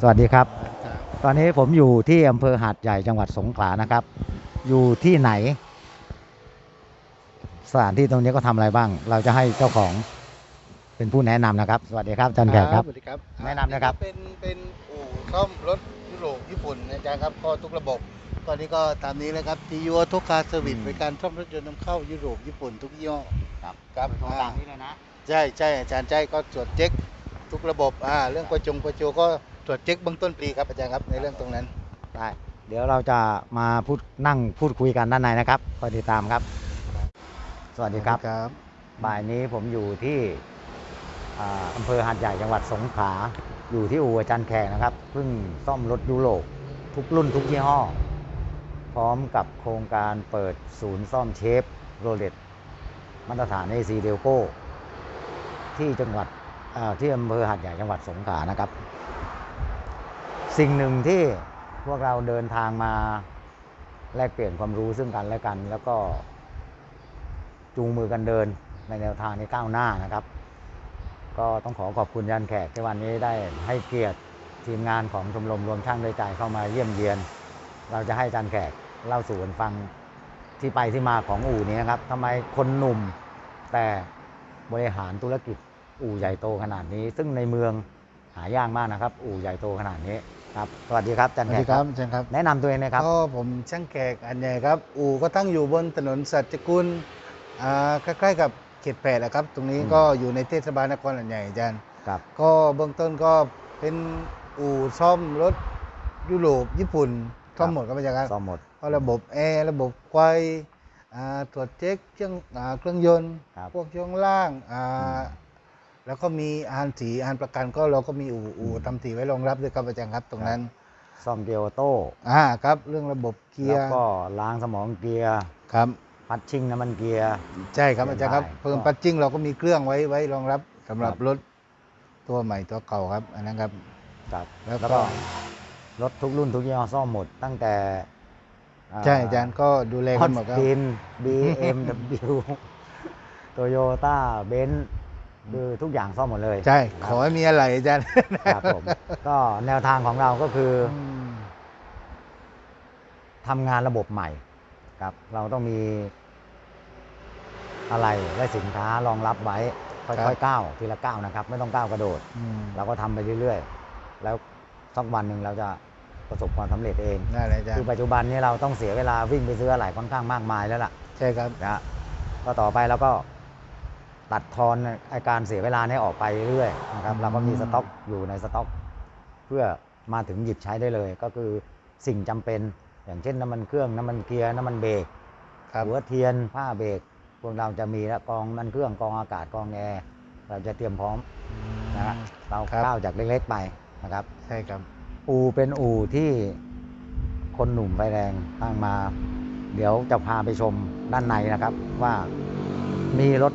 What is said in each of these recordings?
สวัสดีครับครับ ตอนนี้ผมอยู่ที่อำเภอหาดใหญ่จังหวัดสงขลานะครับ อยู่ที่ไหน สถานที่ตรงนี้ก็ทำอะไรบ้าง เราจะให้เจ้าของเป็นผู้แนะนำนะครับ สวัสดีครับอาจันแขกครับ สวัสดีครับ แนะนำนะครับ เป็นเป็นอู่ซ่อมรถยุโรปญี่ปุ่นนะอาจารย์ครับก็ทุกระบบ ตอนนี้ก็ตามนี้เลยครับทียูทุกการเซอร์วิสอืมบริการซ่อมรถยนต์นำเข้ายุโรปญี่ปุ่นทุกยี่ห้อ ครับครับโทรอ่าตามนี้เลยนะ ใช่ใช่อาจารย์ใช่ก็ตรวจเช็คทุกระบบ อ่า เรื่องกระจงกระโจก็ต รวจเช็คเบื้องต้นปีครับอาจารย์ครับในเรื่องตรงนั้นได้เดี๋ยวเราจะมาพูดนั่งพูดคุยกันด้านในนะครับคอยติดตามครับ สวัสดีครับ ครับ บ่ายนี้ผมอยู่ที่อ่าอำเภอหาดใหญ่จังหวัดสงขลาอยู่ที่อู่อาจารย์แขกนะครับเพิ่งซ่อมรถยุโรปทุกรุ่นทุกยี่ห้อ พร้อมกับโครงการเปิดศูนย์ซ่อมเชฟโรเลตมาตรฐาน AC d e l c o ที่จังหวัดอ่าที่อำเภอหาดใหญ่จังหวัดสงขลานะครับ สิ่งหนึ่งที่พวกเราเดินทางมาแลกเปลี่ยนความรู้ซึ่งกันและกัน แล้วก็จูงมือกันเดินในแนวทางในก้าวหน้านะครับ ก็ต้องขอขอบคุณยันแขกที่วันนี้ได้ให้เกียรติทีมงานของชมรมรวมช่างด้วยใจเข้ามาเยี่ยมเยียน เราจะให้จันแขกเล่าสู่กันฟังที่ไปที่มาของอู่นี้นะครับทำไมคนหนุ่มแต่บริหารธุรกิจอู่ใหญ่โตขนาดนี้ ซึ่งในเมืองหายากมากนะครับ อู่ใหญ่โตขนาดนี้ ครับสวัสดีครับจัสนวัสแขดีกคครัรับบอาจารย์ครับแนะนำตัวเองนะครับ ก็ผมช่างแขกอันใหญ่ครับ อู่ก็ตั้งอยู่บนถนนสัจกุลอ่าใกล้ๆกับเขตแปดนะครับ ตรงนี้อืม ก็อยู่ในเทศบาลนครหัดใหญ่อาจารย์ ครับ ก็เบื้องต้นก็เป็นอู่ซ่อมรถยุโรปญี่ปุ่นซ่อมหมดครับอาจารย์ครับซ่อมหมดก็ระบบแอร์ระบบไฟอ่าตรวจเช็คเครื่องอ่าเครื่องยนต์ ครับ พวกช่วงล่างอ่าอืม แล้วก็มีอานสีอานประกันก็เราก็มีอู่อู่ทำสีไว้รองรับด้วยครับอาจารย์ครับตรงนั้นซ่อมเกียร์ออโต้อ่าครับ เรื่องระบบเกียแล้วร์ก็ล้างสมองเกียร์ครับ พัดชิ่งน้ำมันเกียร์ ใช่ครับเปลี่อายนจารย์ครับได้เพิ่มก็ ปัดจิ้งเราก็มีเครื่องไว้ไว้รองรับสำหรับครับรถตัวใหม่ตัวเก่าครับ อันนั้นครับ ครับแล้วแล้วก็ก็ รถทุกรุ่นทุกยี่ห้อซ่อมหมดตั้งแต่ใช่อาจารย์ก็ดูแลฮอกันตหมดครับติน BMW โตโยต้าเบนซ์ คือทุกอย่างซ่อมหมดเลย ใช่คขรับอให้มีอะไรอาจารย์ครับผม ก็แนวทางของเราก็คืออืมทำงานระบบใหม่ครับ เราต้องมีอะไรและสินค้ารองรับไว้ ค่อยๆก้าวทีละก้าวนะครับ ไม่ต้องก้าวกระโดดอืมเราก็ทำไปเรื่อยๆ แล้วสักวันหนึ่งเราจะประสบความสำเร็จเองนั่นแหละอาจารคือย์ปัจจุบันนี้เราต้องเสียเวลาวิ่งไปซื้ออะไรค่อนข้างมากมายแล้วล่ะ ใช่ครับนะฮะก็ต่อไปเราก็ ตัดทอนไอการเสียเวลานี้ออกไปเรื่อยๆนะครับเราก็มีสต็อกอยู่ในสต็อก เพื่อมาถึงหยิบใช้ได้เลย ก็คือสิ่งจำเป็นอย่างเช่นน้ำมันเครื่องน้ำมันเกียร์น้ำมันเบรกครับหัวเทียนผ้าเบรกพวกเราจะมีแล้วกองน้ำมันเครื่องกองอากาศกองแอร์เราจะเตรียมพร้อมนะฮะเราครับก้าวจากเล็กๆไปนะครับ ใช่ครับ อู่เป็นอู่ที่คนหนุ่มไฟแรงตั้งมา เดี๋ยวจะพาไปชมด้านในนะครับ ว่ามีรถ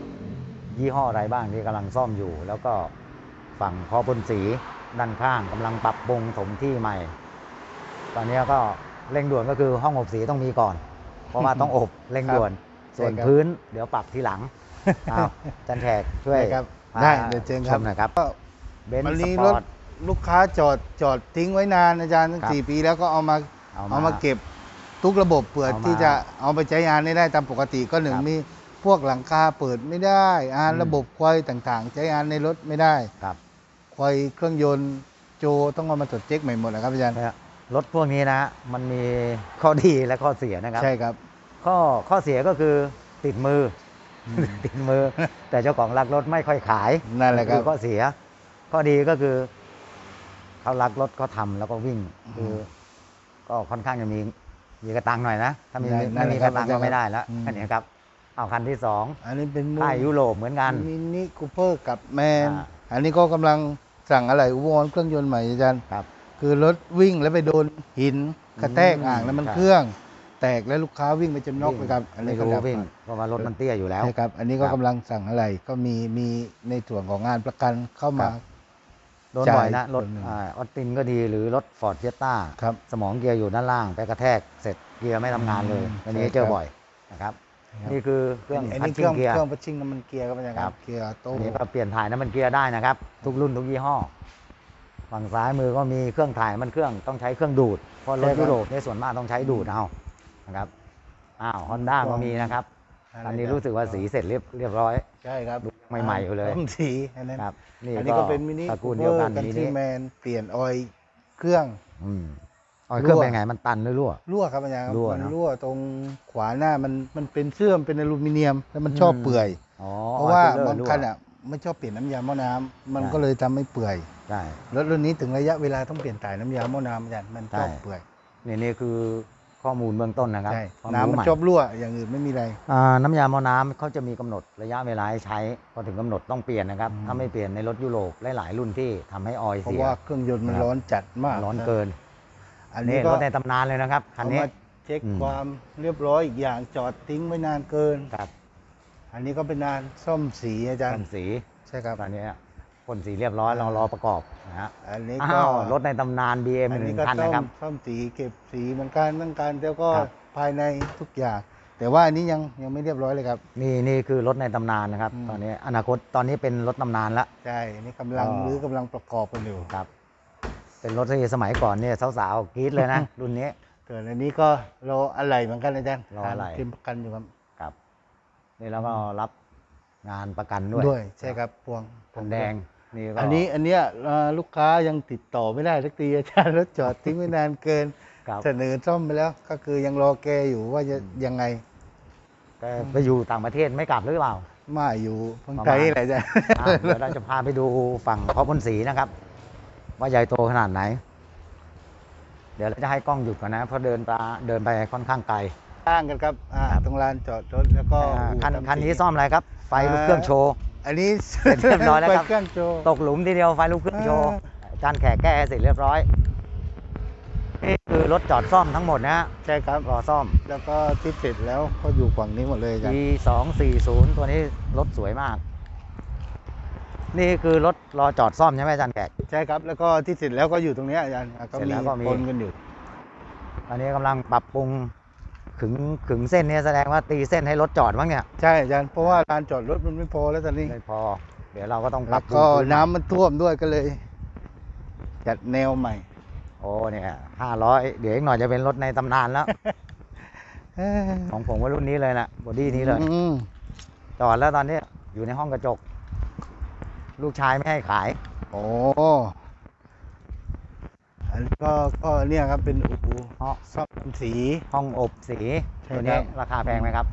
ยี่ห้ออะไรบ้างที่กำลังซ่อมอยู่ แล้วก็ฝั่งคอพ่นสีด้านข้างกำลังปรับปรุงถมที่ใหม่ ตอนนี้ก็เร่งด่วนก็คือห้องอบสีต้องมีก่อน เพราะว่าต้องอบเร่งด่วนใช่ส่วนครับพื้นเดี๋ยวปรับทีหลังอ้าวจันแขกช่วยได้ครับพาได้เดี๋ยวเชิญครับชมหน่อยครับก็เบนวันซ์สนี้ปรอถร์ตลูกค้าจอดจอดทิ้งไว้นานอาจารย์ตั้งครับสี่ปีแล้วก็เอามาเอามาเก็บทุกระบบเปิดเอามาที่จะเอาไปใช้งานได้ได้ตามปกติก็หนึ่งครับมี พวกหลังคาเปิดไม่ได้อานอืมระบบไฟต่างๆ ใช้งานในรถไม่ได้ครับไฟเครื่องยนต์โจต้องเอามาตรวจเช็คใหม่หมดนะครับอาจารย์นะฮะรถพวกนี้นะ มันมีข้อดีและข้อเสียนะครับ ใช่ครับ ข้อข้อเสียก็คือติดมืออมติดมือ แต่เจ้าของรักรถไม่ค่อยขายนั่นแหละครับ อข้อเสีย ข้อดีก็คือเขารักรถเขาทำแล้วก็วิ่งคือ ก็ค่อนข้างจะมีมีกระตังหน่อยนะ ถ้ามีนั่นไม่มีแหละกครับระตังก็ไม่ได้แล้วอืม อันนี้ครับ เอาคันที่สองอันนี้เป็นค่ายยุโรปเหมือนกันมินิคูเปอร์กับแมนอ่าอันนี้ก็กำลังสั่งอะไรอุปกรณ์เครื่องยนต์ใหม่อาจารย์ครับ คือรถวิ่งแล้วไปโดนหินกระแทกอืมอ่างแล้วมันใช่เครื่อง แตกแล้วลูกค้าวิ่งไปจนน็อกเลยครับ อันไม่นี้ก็รู้ดับวิ่งเพราะว่ารถมันเตี้ยอยู่แล้วใช่ครับ อันนี้ก็ครับกำลังสั่งอะไรก็มีมีในส่วนของงานประกันเข้ามาครับโดนบ่อยนะจ่ายรถส่วนหนึ่งอาออสตินก็ดีหรือรถฟอร์ดเฟียต้าครับสมองเกียร์อยู่ด้านล่างไปกระแทกเสร็จเกียร์ไม่ทำงานเลยอืมอันนี้ใช่เจอครับบ่อยนะครับครับ นี่คือเครื่องอันพันี้ชเคชิ่รื่องงเกียร์ เครื่องพัชชิ่งน้ำมันเกียร์ครับอาจารย์คครัรับ บเกียร์โต้อันนี้ก็เปลี่ยนถ่ายน้ำมันเกียร์ได้นะครับ ทุกรุ่นทุกยี่ห้อมฝั่งซ้ายมือก็มีเครื่องถ่ายมันเครื่องต้องใช้เครื่องดูดเพราะรถใช่ครับยุโรปในยส่วนมากต้องใช้ดูดเอานะครับอ้าวฮอนด้าก็มีนะครับอันนี้รู้สึกว่าสีเสร็จเรียบเรียบร้อย ใช่ครับดูใหม่ๆอยู่เลย ต้มสีอันนั้นครับนี่อันนี้ก็เป็นมินิตระกูลเดียวกันกันมินิที่แมนเปลี่ยนออยล์เครื่อง อืม เอาเครื่องรั่วเป็นไงมันตันหรือรั่ว รั่วครับอาจารย์ครับรั่วมันเนอะ รั่วตรงขวาหน้ามันมันเป็นเสื่อมเป็นอลูมิเนียมแล้วมันชอบอืมเปื่อย อ๋อเพราะว่าออยล์บางรั่วคันอะไม่ชอบเปลี่ยนน้ำยาหม้อน้ำมันใช่ ก็เลยทำให้เปื่อยใช่ รถรุ่นนี้ถึงระยะเวลาต้องเปลี่ยนถ่ายน้ำยาหม้อน้ำอาจารย์มันชอบใช่ เปื่อยนี่นี่คือข้อมูลเบื้องต้นนะครับใช่ความน้ำรู้มันใหม่ชอบรั่วอย่างอื่นไม่มีอะไร อ่าน้ำยาหม้อน้ำเขาจะมีกำหนดระยะเวลาให้ใช้ พอถึงกำหนดต้องเปลี่ยนนะครับ อืม ถ้าไม่เปลี่ยนในรถยุโรปหลายๆรุ่นที่ทำให้ออยล์เพราะเสีย ว่าเครื่องยนต์มันนะครับ ร้อนจัดมากร้อนเกิน อันนี่นี้รก็ถในตำนานเลยนะครับคันนี้ เอามาเช็คอืม ความเรียบร้อยอีกอย่างจอดทิ้งไว้นานเกิน ครับอันนี้ก็เป็นนานซ่อมสีอาจารทำย์สีใช่ครับตอนนี้พ่นสีเรียบร้อยเรารอประกอบนะฮะอันนี้อ้าก็วรถในตำนาน BM อันหนี้นึ่งก็คันซ่อนะครับมซ่อมสีเก็บสีเหมือนกันทั้งการแล้วก็ครับ ภายในทุกอย่าง แต่ว่าอันนี้ยังยังไม่เรียบร้อยเลยครับ นี่นี่คือรถในตำนานนะครับ อืม ตอนนี้อนาคตตอนนี้เป็นรถตำนานแล้วใช่อันนี้กำลังอ๋อหรือกำลังประกอบกันอยู่ ครับ เป็นรถที่สมัยก่อนเนี่ยสาวๆกรี๊ดเลยนะ รุ่นนี้ส่วนอันนี้ก็รออะไรเหมือนกันอาจารย์รออะไหล่ทางทีมประกันอยู่ครับครับนี่แล้วก็รับงานประกันด้วยด้วยใช่ครับพวงพวงแดงนี่ก็อันนี้อันเนี้ยเอ่อลูกค้ายังติดต่อไม่ได้สักทีอาจารย์รถจอดทิ้งไว้นานเกิน ครับเสนอซ่อมไปแล้ว ก็คือยังรอแกอยู่ว่าจะยังไงแกไปอยู่ต่างประเทศไม่กลับหรือเปล่า มาอยู่เมืองประมาณไทยแหละอาจารย์ อะเดี๋ยวเราจะพาไปดูฝั่งพอบนสีนะครับ ว่าใหญ่โตขนาดไหน เดี๋ยวเราจะให้กล้องหยุดก่อนนะ เพราะเดินไปเดินไปค่อนข้างไกลข้างกันครับอ่าครับตรงลานจอดรถแล้วก็อ่าอู่คันทำคันนี้สีซ่อมอะไรครับ ไฟลูกเครื่องโชว์ อันนี้เสร็จเรียบร้อยแล้วครับไฟเครื่องโชว์ ตกหลุมทีเดียวไฟลูกเครื่องโชว์อาจานแขกแก้ให้เสร็จเรียบร้อยนี่คือรถจอดซ่อมทั้งหมดนะฮะใช่ครับ รอซ่อม แล้วก็ที่เสร็จแล้วก็อยู่ฝั่งนี้หมดเลยอาจารย์ E สองสี่ศูนย์ตัวนี้รถสวยมาก นี่คือรถรอจอดซ่อมใช่ไหมอาจารย์แขก ใช่ครับ แล้วก็ที่เสร็จแล้วก็อยู่ตรงเนี้ยอาจารย์อะก็เสร็จมีแล้วก็มีคนกันอยู่ ตอนนี้กำลังปรับปรุงขึงขึงเส้นเนี่ยแสดงว่าตีเส้นให้รถจอดบ้างเนี่ยใช่อาจารย์เพราะว่าลานจอดรถมันไม่พอแล้วตอนนี้ ไม่พอ เดี๋ยวเราก็ต้องปแล้รับวปรุงก็พื้ใหม่น้ำมันท่วมด้วยก็เลย จัดแนวใหม่โอ้เนี่ยห้าร้อยเดี๋ยวอีกหน่อยจะเป็นรถในตำนานแล้ว เอ้ยของผมว่ารุ่นนี้เลยนะบอดี้นี้เลย อืมจอดแล้วตอนนี้อยู่ในห้องกระจก ลูกชายไม่ให้ขาย โอ้อันนี้ก็ก็เนี่ยครับเป็นอู่ห้องซ่อมสี ห้องอบสี ใช่ตัวนี้ครับ ราคาแพงไหมครับ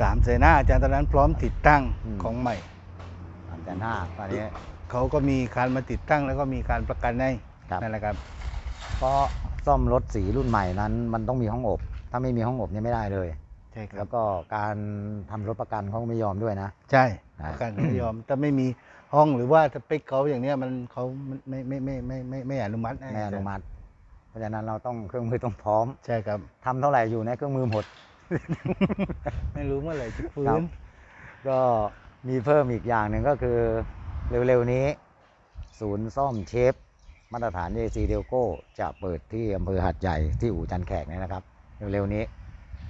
สามเสนาอาจารย์ตอนนั้นพร้อมติดตั้งอืม ของใหม่ สามแสนห้าตอนนี้เขาก็มีการมาติดตั้งแล้วก็มีการประกันให้ครับนั่นแหละครับ เพราะซ่อมรถสีรุ่นใหม่นั้น มันต้องมีห้องอบ ถ้าไม่มีห้องอบเนี่ยไม่ได้เลย ใช่ครัแล้บ วก็การทำรถประกันเขาก็ไม่ยอมด้วยนะ ใช่อ่า ประกันไม่ยอมถ้าไม่มีห้องหรือว่าสเปคเขาอย่างเนี้ยมันเขาไม่ไม่ไม่ไม่ไม่ไม่ไม่อนุมัติให้ไม่อนุมัติ เพราะฉะนั้นเราต้องเครื่องมือต้องพร้อม ใช่ครับทำเท่าไหร่อยู่ในเครื่องมือหมด ไม่รู้เมื่อไหร่จะฟื้ครับนก็มีเพิ่มอีกอย่างหนึ่งก็คือเร็วๆนี้ ศูนย์ซ่อมเชฟมาตรฐาน AC d e l c o จะเปิดที่อำเภอหัดใหญ่ที่อู่จันแขกเนี่ยนะครับ เร็วๆนี้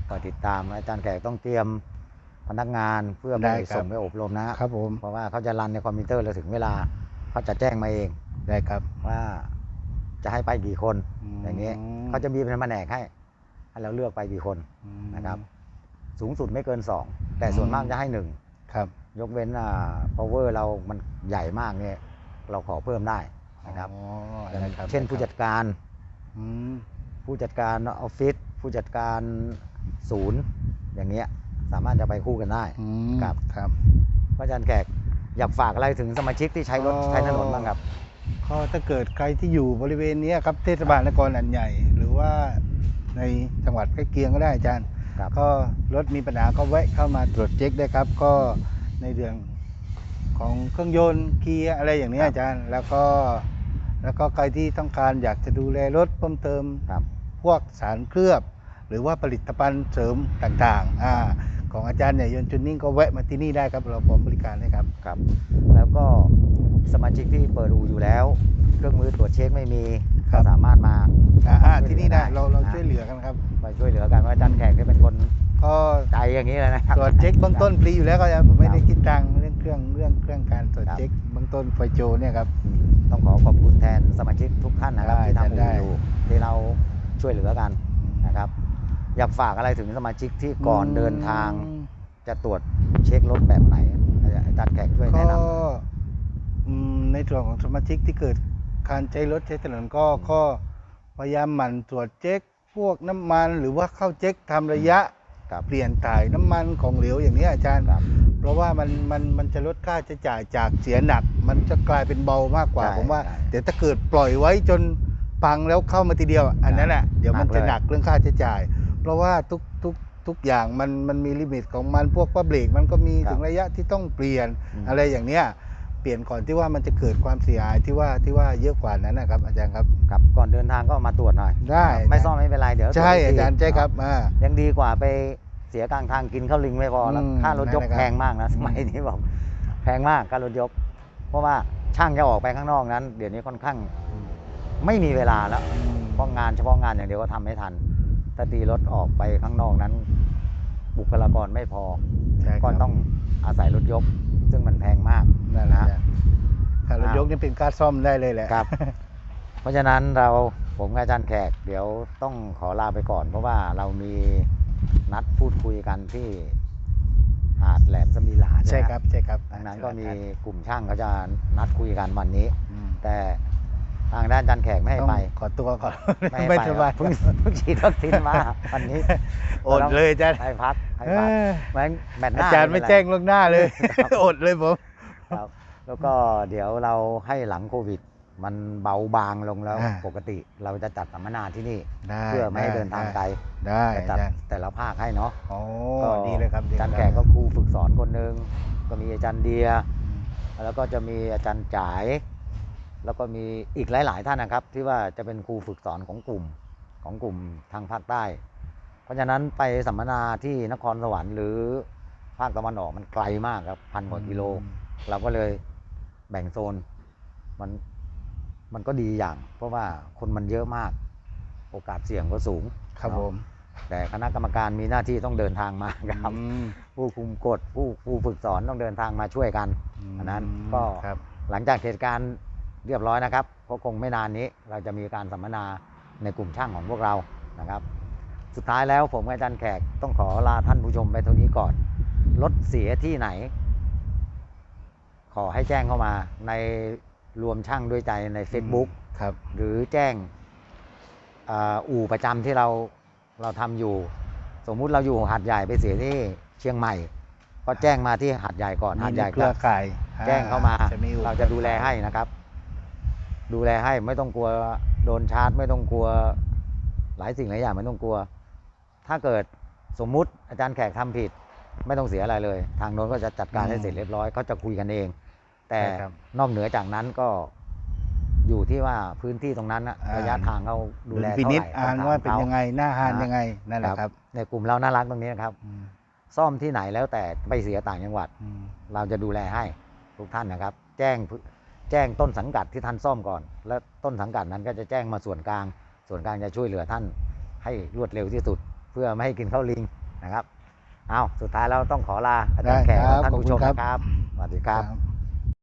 ก็ติดตามอาจารย์แขกต้องเตรียม พนักงานเพื่อไปได้ครับ ส่งไปอบรมนะฮะครับผมเพราะว่าเขาจะรันในคอมพิวเตอร์แล้วถึงเวลาเขาจะแจ้งมาเองได้ครับว่าจะให้ไปกี่คนอืมอย่างนี้เขาจะมีเป็นแผนกให้ให้เราเลือกไปกี่คน อืม นะครับ สูงสุดไม่เกิน 2 แต่ส่วนมากจะให้ ครับ1 ยกเว้นอ่า power เรามันใหญ่มากเนี่ยเราขอเพิ่มได้นะครับอ๋ออย่างได้ครับเช่นผู้จัดการอืมผู้จัดการออฟฟิศผู้จัดการศูนย์อย่างเงี้ย สามารถจะไปคู่กันได้ อืมครับ ครับ พระอาจารย์แขกอยากฝากอะไรถึงสมาชิกที่ใช้รถอ๋อ ใช้ถนนบ้างครับ ก็ถ้าเกิดใครที่อยู่บริเวณเนี้ยครับเทศบาลนครอันใหญ่ หรือว่าในจังหวัดใกล้เคียงก็ได้อาจารย์ ครับ ก็รถมีปัญหาก็แวะเข้ามาตรวจเช็คได้ครับ ก็ในเรื่องของเครื่องยนต์เกียร์อะไรอย่างเนี้ยครับ อาจารย์ แล้วก็แล้วก็ใครที่ต้องการอยากจะดูแลรถเพิ่มเติม ครับ พวกสารเคลือบ หรือว่าผลิตภัณฑ์เสริมต่างๆอ่า ของอาจารย์เนี่ยยนต์จุนนิ่งก็แวะมาที่นี่ได้ครับ เราพร้อมบริการให้ครับครับ แล้วก็สมาชิกที่เปิดอู่อยู่แล้ว เครื่องมือตรวจเช็คไม่มีครัก็บสามารถมาอ่าอ่าที่นี่ได้ได้เราเรานะช่วยเหลือกันครับไปช่วยเหลือกันว่าอาจารย์แขกที่เป็นคนก็ใจอย่างนี้เลยนะครับตรวจเช็คเบื้องต้นฟรีอยู่แล้วก็อาจารย์ผมไม่ได้คิดตังค์เรื่องเครื่องเรื่องเครื่องการตรวจครับเช็คเบื้องต้นไฟโจเนี่ยครับอืมต้องขอขอบคุณแทนสมาชิกทุกท่านนะครับได้ที่ทำได้อู่อยู่ที่เราช่วยเหลือกันนะครับ อยากฝากอะไรถึงสมาชิกที่ก่อนเดินทางอืมจะตรวจเช็ครถแบบไหนอาจารย์แขกช่วยก็แนะนอืมในส่วนของสมาชิกที่เกิดการใช้รถใช้ถนนก็ก็พยายามหมั่นตรวจเช็คพวกน้ำมันหรือว่าเข้าเช็คทำระยะำครับเปลี่ยนถ่ายน้ำมันของเหลวอย่างนี้อาจารย์ครับเพราะว่ามันมันมันจะลดค่าใช้จ่ายจากเสียหนัก มันจะกลายเป็นเบามากกว่าใช่ผมว่าใช่เดี๋ยวถ้าเกิดปล่อยไว้จนพังแล้วเข้ามาทีเดียว อันนั้นแหละเดี๋ยวมันหนักเลยจะหนักเรื่องค่าใช้จ่าย เพราะว่าทุกทุกทุกอย่างมันมันมีลิมิตของมันพวกว่าเบรกมันก็มีถึงระยะที่ต้องเปลี่ยนอืมอะไรอย่างเนี้ยเปลี่ยนก่อนที่ว่ามันจะเกิดความเสียหายที่ว่าที่ว่าเยอะกว่านั้นนะครับ อาจารย์ครับครับก่อนเดินทางก็มาตรวจหน่อย ได้ไม่ซ่อมไม่เป็นไรเดี๋ยวใช่ตวจกอาทีจารย์ใช่ครับอ่ายังดีกว่าไปเสียกลางทางกินข้าวลิงไม่พอแล้วอืมค่ารถยกนั่นแหละครับแพงมากนะอืมสมัยนี้บอกแพงมากค่ารถยก เพราะว่าช่างจะออกไปข้างนอกนั้น เดี๋ยวนี้ค่อนข้างไม่มีเวลาแล้วเพราะงานเฉพาะงานอย่างเดียวก็ทำไม่ทัน ถ้าตีรถออกไปข้างนอกนั้น บุคลากรไม่พอ ใช่ครับ ก็ต้องอาศัยรถยก ซึ่งมันแพงมาก นั่นแหละนะอาจารย์ถ้ารถยกนี่เป็นการซ่อมได้เลยแหละครับ เพราะฉะนั้นเราผมกับอาจารย์แขก เดี๋ยวต้องขอลาไปก่อน เพราะว่าเรามีนัดพูดคุยกันที่หาดแหลมสมีหลาใช่ไหมครับใช่ครับดังนั้นก็มีกลุ่มช่างเขาจะนัดคุยกันวันนี้ อืมแต่ ทางด้านอาจารย์แขกไม่ให้ต้องไป ขอตัวก่อน ไม่ให้ไม่ไปสบาย เพิ่งเพิ่งฉีดวัคซีนมาวันนี้อดเลยอาจารย์ ให้พักให้เอพักอแม้แมตช์หอาน้าจารย์ไม่เป็นแจ้งล่วงหน้าเลยครับอดเลยผม ครับ แล้วก็เดี๋ยวเราให้หลังโควิด มันเบาบางลงแล้ว อ่า ปกติเราจะจัดสัมมนาที่นี่ ได้เพื่อไม่ให้เดินทางไกลได้จะอาจัดจารย์แต่ละภาคให้เนาะโอ้ก็ดีเลยครับดีอาจารย์เลยแขกก็ครูฝึกสอนคนหนึ่งก็มีอาจารย์เดีย แล้วก็จะมีอาจารย์จ๋าย แล้วก็มีอีกหลาย ๆ ท่านนะครับ ที่ว่าจะเป็นครูฝึกสอนของกลุ่มของกลุ่มทางภาคใต้ เพราะฉะนั้นไปสัมมนาที่นครสวรรค์หรือภาคตะวันออกมันไกลมากครับพันกว่ากิโล เราก็เลยแบ่งโซนมันมันก็ดีอย่าง เพราะว่าคนมันเยอะมาก โอกาสเสี่ยงก็สูงครับเนาะผมแต่คณะกรรมการมีหน้าที่ต้องเดินทางมาครับอืมผู้คุมกฎผู้ผู้ฝึกสอนต้องเดินทางมาช่วยกันอันนั้นก็ครับหลังจากเหตุการณ์ เรียบร้อยนะครับก็คงไม่นานนี้เราจะมีการสัมมนาในกลุ่มช่างของพวกเรานะครับ สุดท้ายแล้วผมกับอาจารย์แขกต้องขอลาท่านผู้ชมไปเท่านี้ก่อนรถเสียที่ไหน ขอให้แจ้งเข้ามาในรวมช่างด้วยใจใน Facebook ครับ หรือแจ้งอ่าอู่ประจำที่เราเราทำอยู่ สมมุติเราอยู่หาดใหญ่ไปเสียที่เชียงใหม่ ก็แจ้งมาที่หาดใหญ่ก่อนหาดใหญ่มีเคก็รือข่ายแจ้งเข้ามาจะมีอยู่เราจะดูแลให้นะครับ ดูแลให้ไม่ต้องกลัวโดนชาร์จ ไม่ต้องกลัวหลายสิ่งหลายอย่างไม่ต้องกลัว ถ้าเกิดสมมุติอาจารย์แขกทำผิด ไม่ต้องเสียอะไรเลย ทางโน้นก็จะจัดการให้เสร็จเรียบร้อยเขาจะคุยกันเอง แต่ใช่ครับนอกเหนือจากนั้นก็อยู่ที่ว่าพื้นที่ตรงนั้นน่ะอ่าระยะทางเขาดูแลพิเท่านิไหจร่อ่านต้องถมว่าเป็นขยังไงหน้าหานนะยังไงนั่นแหละครับ ในกลุ่มเราน่ารักตรงนี้นะครับอืมซ่อมที่ไหนแล้วแต่ไปเสียต่างจังหวัดอืมเราจะดูแลให้ทุกท่านนะครับ แจ้งแจ้งต้นสังกัดที่ท่านซ่อมก่อน แล้วต้นสังกัดนั้นก็จะแจ้งมาส่วนกลาง ส่วนกลางจะช่วยเหลือท่านให้รวดเร็วที่สุด เพื่อไม่ให้กินข้าวลิงนะครับ เอาสุดท้ายเราต้องขอลาอาจารย์แขกและท่านผู้ชมนะครับสวัสดีครับครับ